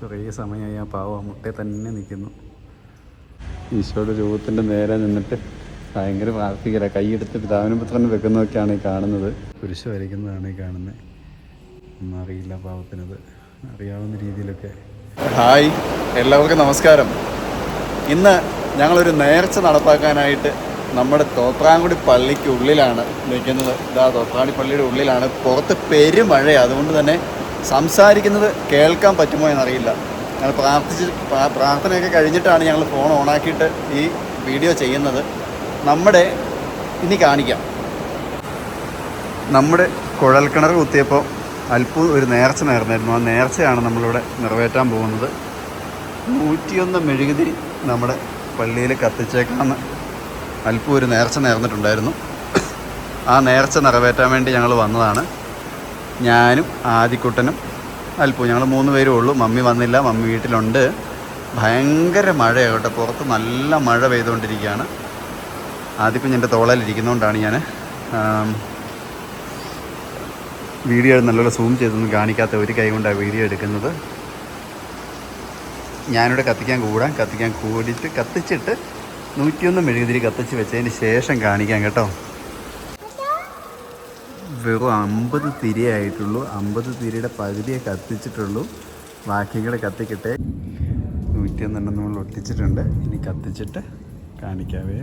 കുറേ സമയമായി ആ പാവ മുട്ടേ തന്നെ നിൽക്കുന്നു. ഈശോയുടെ രൂപത്തിന്റെ നേരെ നിന്നിട്ട് ഭയങ്കര പ്രാർത്ഥിക്കല. കൈയെടുത്ത് പിതാവിനും പുത്രനും വെക്കുന്നതൊക്കെയാണ് ഈ കാണുന്നത്. കുരിശ് വരയ്ക്കുന്നതാണ് ഈ കാണുന്നത്. ഒന്നും അറിയില്ല പാവത്തിനത്. അറിയാവുന്ന രീതിയിലൊക്കെ. ഹായ് എല്ലാവർക്കും നമസ്കാരം. ഇന്ന് ഞങ്ങളൊരു നേർച്ച നടപ്പാക്കാനായിട്ട് നമ്മുടെ തോപ്രാങ്കുടി പള്ളിക്ക് ഉള്ളിലാണ് നിൽക്കുന്നത്. ഇതാ തോപ്രാങ്കുടി പള്ളിയുടെ ഉള്ളിലാണ്. പുറത്ത് പെരുമഴ അതുകൊണ്ട് തന്നെ സംസാരിക്കുന്നത് കേൾക്കാൻ പറ്റുമോ എന്നറിയില്ല. ഞങ്ങൾ പ്രാർത്ഥിച്ച് പ്രാ- പ്രാർത്ഥനയൊക്കെ കഴിഞ്ഞിട്ടാണ് ഞങ്ങൾ ഫോൺ ഓണാക്കിയിട്ട് ഈ വീഡിയോ ചെയ്യുന്നത്. നമ്മുടെ ഇനി കാണിക്കാം. നമ്മുടെ കുഴൽക്കിണർ കുത്തിയപ്പോൾ അല്പം ഒരു നേർച്ച നേർന്നായിരുന്നു. ആ നേർച്ചയാണ് നമ്മളിവിടെ നിറവേറ്റാൻ പോകുന്നത്. നൂറ്റിയൊന്ന് മെഴുകുതി നമ്മുടെ പള്ളിയിൽ കത്തിച്ചേക്കാമെന്ന് അല്പം ഒരു നേർച്ച നേർന്നിട്ടുണ്ടായിരുന്നു. ആ നേർച്ച നിറവേറ്റാൻ വേണ്ടി ഞങ്ങൾ വന്നതാണ്. ഞാനും ആദിക്കുട്ടനും അല്പവും ഞങ്ങൾ മൂന്ന് പേരും ഉള്ളൂ. മമ്മി വന്നില്ല. മമ്മി വീട്ടിലുണ്ട്. ഭയങ്കര മഴയാകട്ടെ പുറത്ത് നല്ല മഴ പെയ്തുകൊണ്ടിരിക്കുകയാണ്. ആദ്യക്കുഞ്ഞിന്റെ തോളയിലിരിക്കുന്നതുകൊണ്ടാണ് ഞാൻ വീഡിയോ നല്ലപോലെ സൂം ചെയ്തൊന്നും കാണിക്കാത്ത ഒരു കൈ കൊണ്ടാണ് വീഡിയോ എടുക്കുന്നത്. ഞാനിവിടെ കത്തിക്കാൻ കൂടാൻ കത്തിക്കാൻ കൂടിയിട്ട് കത്തിച്ചിട്ട് നൂറ്റിയൊന്ന് മെഴുകുതിരി കത്തിച്ച് വെച്ചതിന് ശേഷം കാണിക്കാം കേട്ടോ. വെറും അമ്പത് തിരിയായിട്ടുള്ളൂ. അമ്പത് തിരിയുടെ പകുതിയെ കത്തിച്ചിട്ടുള്ളൂ. ബാക്കിയും കൂടെ കത്തിക്കട്ടെ. നൂറ്റിയൊന്നെണ്ണം നമ്മൾ ഒട്ടിച്ചിട്ടുണ്ട്. ഇനി കത്തിച്ചിട്ട് കാണിക്കാവേ.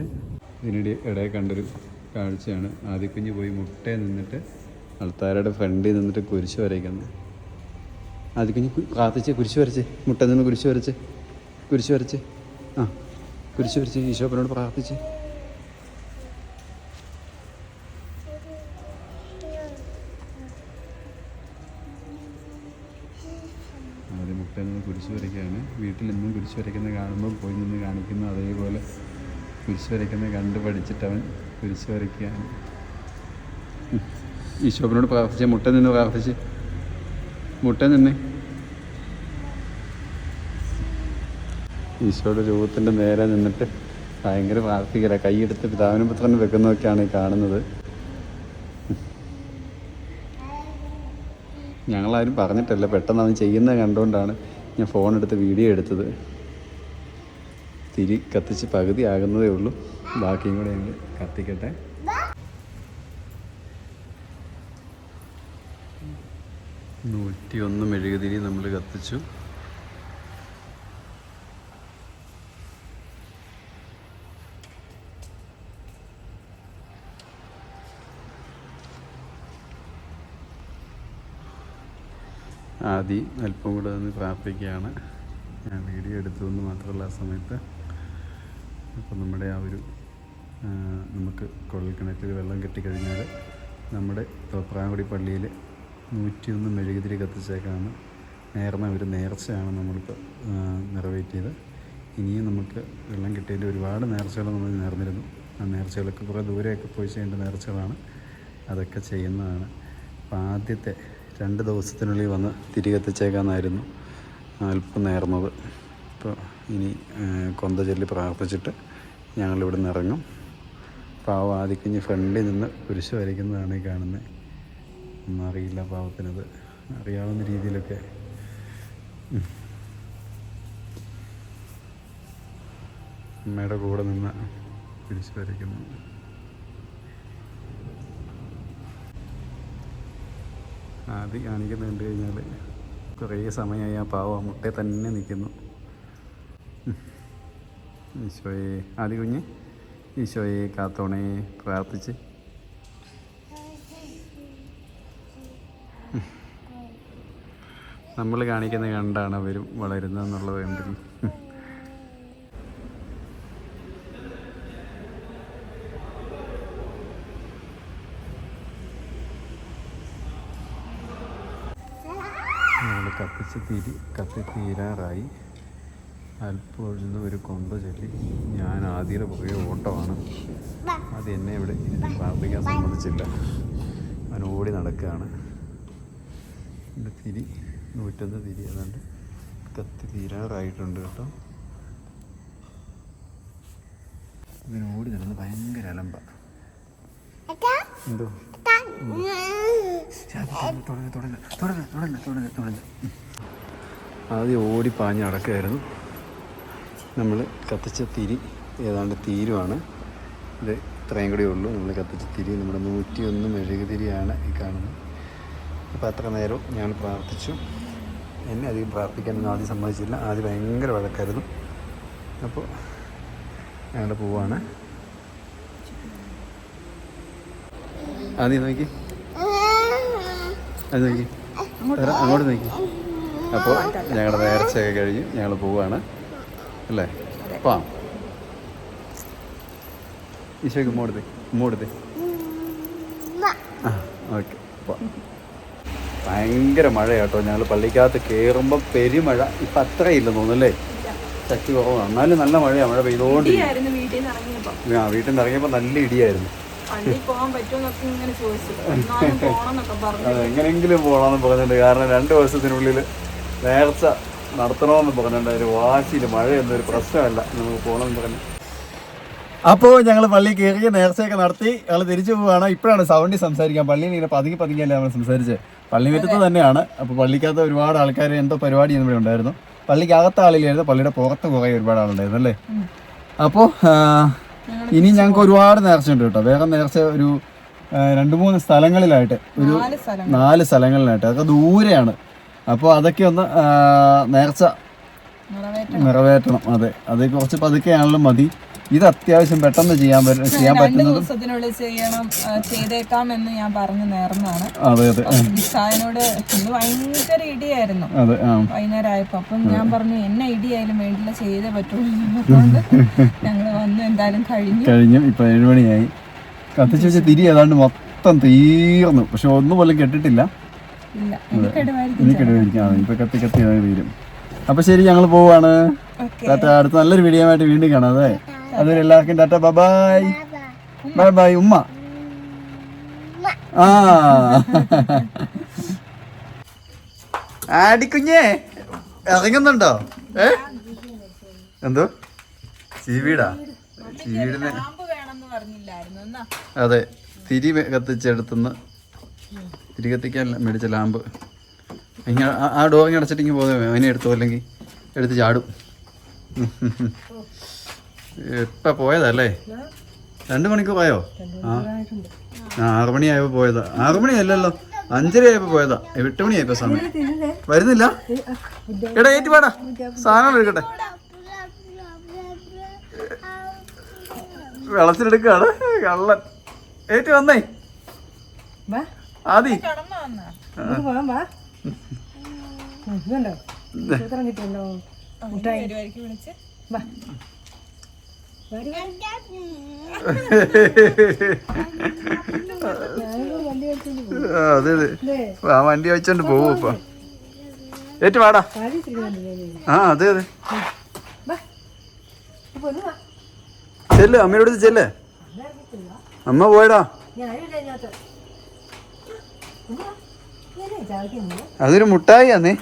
ഇതിനിടെ ഇടയിൽ കണ്ടൊരു കാഴ്ചയാണ്. ആദ്യക്കുഞ്ഞ് പോയി മുട്ടയിൽ നിന്നിട്ട് അൾത്താരയുടെ ഫ്രണ്ടിൽ നിന്നിട്ട് കുരിശ് വരയ്ക്കുന്നത്. ആദ്യക്കുഞ്ഞ് കാത്തിച്ച് കുരിശ് വരച്ച്. മുട്ടയിൽ നിന്ന് കുരിശ് വരച്ച്. കുരിശ് വരച്ച്. ആ കുരിശ് വരച്ച്. ഈശോപ്പനോട് പ്രാർത്ഥിച്ച്. നിന്ന് കുരിശ് വരയ്ക്കുകയാണ് വീട്ടിൽ നിന്നും കുരിശ് വരയ്ക്കുന്ന കാണുമ്പോൾ പോയി നിന്ന് കാണിക്കുന്നു. അതേപോലെ കുരിശ് വരയ്ക്കുന്ന കണ്ട് പഠിച്ചിട്ടവൻ കുരിശ് വരയ്ക്കുകയാണ്. ഈശോപ്പനോട് പ്രാർത്ഥിച്ച് മുട്ട നിന്ന് പ്രാർത്ഥിച്ച്. മുട്ട നിന്ന്. ഈശോയുടെ രൂപത്തിന്റെ നേരെ നിന്നിട്ട് ഭയങ്കര പ്രാർത്ഥിക്കല. കൈയെടുത്ത് പിതാവിനും പുത്രനും വെക്കുന്നതൊക്കെയാണ് ഈ കാണുന്നത്. ഞങ്ങളാരും പറഞ്ഞിട്ടല്ല പെട്ടെന്ന് അവൻ ചെയ്യുന്നത് കണ്ടുകൊണ്ടാണ് ഞാൻ ഫോൺ എടുത്ത് വീഡിയോ എടുത്തത്. തിരി കത്തിച്ച് പകുതി ആകുന്നതേ ഉള്ളൂ. ബാക്കിയും കൂടെ ഞങ്ങൾ കത്തിക്കട്ടെ. നൂറ്റിയൊന്ന് മെഴുകുതിരി നമ്മൾ കത്തിച്ചു. ആദ്യം അല്പം കൂടെ ഒന്ന് പ്രാർത്ഥിക്കുകയാണ്. ഞാൻ വീഡിയോ എടുത്തു എന്ന് മാത്രമല്ല ആ സമയത്ത്. അപ്പം നമ്മുടെ ആ ഒരു നമുക്ക് കുഴൽ കിണറ്റിൽ വെള്ളം കെട്ടിക്കഴിഞ്ഞാൽ നമ്മുടെ തോപ്രാങ്കുടി പള്ളിയിൽ നൂറ്റിയൊന്ന് മെഴുകുതിരി കത്തിച്ചേക്കാണ്. നേർന്ന ഒരു നേർച്ചയാണ് നമ്മളിപ്പോൾ നിറവേറ്റിയത് ഇനിയും നമുക്ക് വെള്ളം കിട്ടിയതിന്റെ ഒരുപാട് നേർച്ചകൾ നമ്മൾ നേർന്നിരുന്നു. ആ നേർച്ചകളൊക്കെ കുറേ ദൂരെയൊക്കെ പോയി ചെയ്യേണ്ട നേർച്ചകളാണ്. അതൊക്കെ ചെയ്യുന്നതാണ്. അപ്പോൾ ആദ്യത്തെ രണ്ട് ദിവസത്തിനുള്ളിൽ വന്ന് തിരികെ എത്തിച്ചേക്കാമെന്നായിരുന്നു അല്പം നേർന്നത് ഇപ്പോൾ ഇനി കൊന്ത ചൊല്ലി പ്രാർത്ഥിച്ചിട്ട് ഞങ്ങളിവിടെ നിന്ന് ഇറങ്ങും പാവ ആദിക്കുഞ്ഞ് ഫ്രണ്ടിൽ നിന്ന് കുരിശ് വരയ്ക്കുന്നതാണ് ഈ കാണുന്നത് ഒന്നും അറിയില്ല പാവത്തിനത്. അറിയാവുന്ന രീതിയിലൊക്കെ. അമ്മയുടെ കൂടെ നിന്ന് കുരിശ് വരയ്ക്കുന്നു ആദ്യം കാണിക്കുന്നത് കണ്ടു കഴിഞ്ഞാൽ കുറേ സമയമായി ആ പാവ മുട്ട തന്നെ നിൽക്കുന്നു. ഈശോയെ ആദ്യ കുഞ്ഞ് ഈശോയെ കാത്തോണേ പ്രാർത്ഥിച്ച്. നമ്മൾ കാണിക്കുന്ന കണ്ടാണ് അവരും വളരുന്നതെന്നുള്ളത് കണ്ടില്ല കത്തിച്ച് തീരി കത്തി തീരാറായി ഒഴുന്ന ഒരു കൊന്ത ചൊല്ലി. ഞാൻ ആദ്യയുടെ പുറകെ ഓട്ടമാണ്. അത് എന്നെ ഇവിടെ ഇരുന്ന് പ്രാർത്ഥിക്കാൻ സമ്മതിച്ചില്ല. അവൻ ഓടി നടക്കുകയാണ്. എന്റെ തിരി നൂറ്റൊന്ന് തിരി ഏതാണ്ട് കത്തി തീരാറായിട്ടുണ്ട് കേട്ടോ. ഇവൻ ഓടി നടന്ന് ഭയങ്കര അലമ്പ. എന്തോ? ആദ്യം ഓടി പാഞ്ഞ് നടക്കുകയായിരുന്നു. നമ്മൾ കത്തിച്ച തിരി ഏതാണ്ട് തീരുവാണ്. ഇത് ഇത്രയും കൂടി ഉള്ളൂ. നമ്മൾ കത്തിച്ച തിരി നമ്മുടെ നൂറ്റിയൊന്ന് മെഴുകുതിരിയാണ് ഈ കാണുന്നത്. അപ്പോൾ അത്ര നേരം ഞാൻ പ്രാർത്ഥിച്ചു. എന്നെ അധികം പ്രാർത്ഥിക്കാനൊന്നും ആദ്യം സമ്മതിച്ചില്ല. ആദ്യം ഭയങ്കര വഴക്കായിരുന്നു. അപ്പോൾ ഞങ്ങൾ പോവാണ്. ആദ്യം നോക്കി. അത് നോക്കി. അങ്ങോട്ട് നോക്കി. അപ്പോൾ ഞങ്ങളുടെ നേർച്ചയൊക്കെ കഴിഞ്ഞ് ഞങ്ങൾ പോവുകയാണ് അല്ലേ? പാം ഈശോയ്ക്ക് ഉമ്മോടുത്തേ ഉമ്മോടുത്തേ ആ ഓക്കെ. ഭയങ്കര മഴ കേട്ടോ ഞങ്ങൾ പള്ളിക്കകത്ത് കയറുമ്പോൾ പെരുമഴ. ഇപ്പം അത്രയില്ലെന്ന് തോന്നുന്നല്ലേ ശക്തി കുറവാണ്. എന്നാലും നല്ല മഴയാണ് മഴ പെയ്തുകൊണ്ട് ആ വീട്ടിൽ നിന്ന് ഇറങ്ങിയപ്പോൾ നല്ല ഇടിയായിരുന്നു. എങ്ങനെയെങ്കിലും പോകണമെന്ന് പറഞ്ഞിട്ടുണ്ട്. കാരണം രണ്ട് ദിവസത്തിനുള്ളിൽ നേർച്ച നടത്തണമെന്ന് പറഞ്ഞിട്ടുണ്ട്. ഒരു വാശിയിൽ മഴ എന്നൊരു പ്രശ്നമല്ല. നമുക്ക് പോകണമെന്ന് പറഞ്ഞു. അപ്പോൾ ഞങ്ങൾ പള്ളി കയറി നേർച്ചയൊക്കെ നടത്തി. ഞങ്ങൾ തിരിച്ചു പോവുകയാണ്. ഇപ്പോഴാണ് സൗണ്ടി സംസാരിക്കാൻ. പള്ളിയിൽ ഇങ്ങനെ പതുങ്ങി പതുങ്ങിയല്ലേ നമ്മൾ സംസാരിച്ചത് പള്ളി മുറ്റത്ത് തന്നെയാണ്. അപ്പോൾ പള്ളിക്കകത്ത് ഒരുപാട് ആൾക്കാർ എന്തോ പരിപാടി ഇവിടെ ഉണ്ടായിരുന്നു. പള്ളിക്കകത്ത് ആളില്ലായിരുന്നു പള്ളിയുടെ പുറത്ത് കുറേ ഒരുപാട് ആളുണ്ടായിരുന്നു അല്ലേ? അപ്പോൾ ഇനി ഞങ്ങൾക്ക് ഒരുപാട് നേർച്ചയുണ്ട് കേട്ടോ. വേറെ നേർച്ച ഒരു രണ്ട് മൂന്ന് സ്ഥലങ്ങളിലായിട്ട് ഒരു നാല് സ്ഥലം നാല് സ്ഥലങ്ങളിലായിട്ട്. അതൊക്കെ ദൂരെയാണ്. അപ്പോൾ അതൊക്കെ ഒന്ന് നേർച്ച നിറവേറ്റണം. അതെ. അത് കുറച്ച് പതുക്കെയാണെങ്കിലും മതി. ഇത് അത്യാവശ്യം പെട്ടെന്ന് ചെയ്യാൻ ചെയ്യാൻ പറ്റുന്നത് ചെയ്യണം ചെയ്തേക്കാം എന്ന് ഞാൻ പറഞ്ഞു നേർന്നാണ്. അതെ അതെ. ഭയങ്കര ഇടിയായിരുന്നു. വൈകുന്നേരം ആയപ്പോ അപ്പം ഞാൻ പറഞ്ഞു എന്നെ ഇടിയായാലും വേണ്ടില്ല ചെയ്തേ പറ്റുള്ളൂ. പറഞ്ഞുകൊണ്ട് ഞങ്ങൾ വന്ന് എന്തായാലും കഴിഞ്ഞു. കഴിഞ്ഞു. ഇപ്പം ഏഴുമണിയായി കത്തിച്ച് വെച്ച തിരി ഏതാണ്ട് മൊത്തം തീർന്നു. പക്ഷെ ഒന്നും പോലും കെട്ടിട്ടില്ല. ഇല്ല കെടുപിടിക്കാം ഇപ്പൊ കത്തി കത്തി തീരും. അപ്പൊ ശരി ഞങ്ങൾ പോവാണ്. ഓക്കെ. ടാറ്റ അടുത്ത നല്ലൊരു വീഡിയോ ആയിട്ട് വീണ്ടും കാണാം അതെ? അതുവരെ എല്ലാവർക്കും ടാറ്റ ബൈ ബൈ ബൈ ഉമ്മ. ആ. ആടിക്കുഞ്ഞേ ഇറങ്ങുന്നുണ്ടോ? ഏ? എന്തോ? ചീവീടാ. ചീവീടിനെ അതെ തിരി കത്തിച്ചെടുത്തുനിന്ന് തിരി കത്തിക്കാൻ മേടിച്ച ലാമ്പ്. ഇങ്ങനെ ആ- ഡോ ഇങ്ങനെ അടച്ചിട്ടിങ്ങി പോകുന്നത് അതിനെ എടുത്തോ അല്ലെങ്കിൽ എടുത്ത് ചാടും. ഇപ്പം പോയതല്ലേ രണ്ട് മണിക്കൂർ പോയോ? ആ. ആറുമണിയായപ്പോ പോയതാ. ആറ് മണിയല്ലല്ലോ അഞ്ചര ആയപ്പോൾ പോയതാ എട്ട് മണിയായപ്പോ സമയം വരുന്നില്ല? എടാ ഏറ്റ് പാടാ. സാധനം എടുക്കട്ടെ. വെള്ളത്തിലെടുക്കാണ്. കള്ളൻ. ഏറ്റ് വന്നേ. ആദി. അതെ അതെ. ആ വണ്ടി വെച്ചോണ്ട് പോവും ഇപ്പൊ. ഏറ്റ് വാടാ. ആ അതെ അതെ. ചെല്ല് അമ്മയോട് അടുത്ത് ചെല്ലേ. അമ്മ പോയടാ. അതൊരു മുട്ടായി ആന്നേ.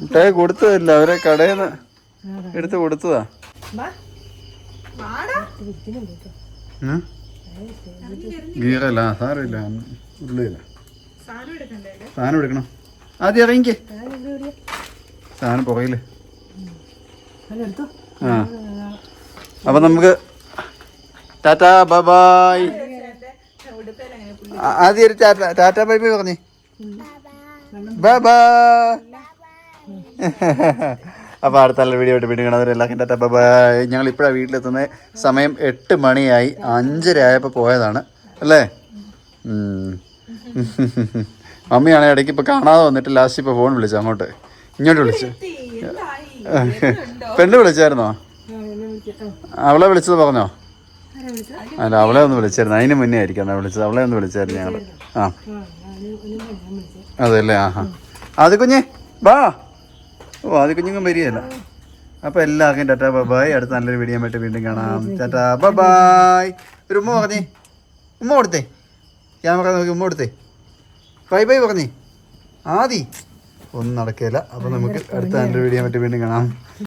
മുട്ടായി കൊടുത്തതല്ല അവരെ കടയിൽ നിന്ന് എടുത്ത് കൊടുത്തതാ. ഉം? ഗീറല്ല സാരമില്ല. ഉള്ളില്ല സാധനം എടുക്കണം. ആദ്യം ഇറങ്ങിക്കേ. സാധനം പുറയിൽ ആ. അപ്പൊ നമുക്ക് ടാറ്റാ ബൈ ആദ്യം ഒരു ടാറ്റ ടാറ്റ ബൈ ബൈ പറഞ്ഞേ. Bye bye. അപ്പോൾ അടുത്ത നല്ല വീഡിയോ ആയിട്ട് വീണ്ടും കാണാൻ എല്ലാവർക്കും ടാറ്റ ബൈ ഞങ്ങൾ ഇപ്പോഴാണ് വീട്ടിലെത്തുന്നത് സമയം എട്ട് മണിയായി. അഞ്ചര ആയപ്പോൾ പോയതാണ്. അല്ലേ. മമ്മിയാണ് ഇടയ്ക്ക് ഇപ്പോൾ കാണാതെ വന്നിട്ട് ലാസ്റ്റ് ഇപ്പോൾ ഫോൺ വിളിച്ചു അങ്ങോട്ട്. ഇങ്ങോട്ട് വിളിച്ചു. പെണ്ണ് വിളിച്ചായിരുന്നോ? അവളെ വിളിച്ചത് പറഞ്ഞോ? അല്ല അവളെ ഒന്ന് വിളിച്ചായിരുന്നു. അതിന് മുന്നേ ആയിരിക്കും എന്നാ വിളിച്ചത്. അവളെ ഒന്ന് വിളിച്ചായിരുന്നു ഞങ്ങൾ ആ. അതെല്ലേ ആ ആ അത് കുഞ്ഞേ ബാ ഓ അത് കുഞ്ഞുങ്ങും വരികയല്ല. അപ്പൊ എല്ലാവർക്കും ടാറ്റാ ബബായ് അടുത്ത നല്ലൊരു വീഡിയോ ആയിട്ട് വീണ്ടും കാണാം. ടാറ്റാ ബബായ് ഒരു ഉമ്മ പറഞ്ഞേ. ഉമ്മ കൊടുത്തേ. ക്യാമറ നോക്കി ഉമ്മ കൊടുത്തേ. ബൈ ബൈ പറഞ്ഞേ. ആദി. ഒന്നും നടക്കില്ല അപ്പൊ നമുക്ക് അടുത്ത നല്ലൊരു വീഡിയോ ആയിട്ട് വീണ്ടും കാണാം.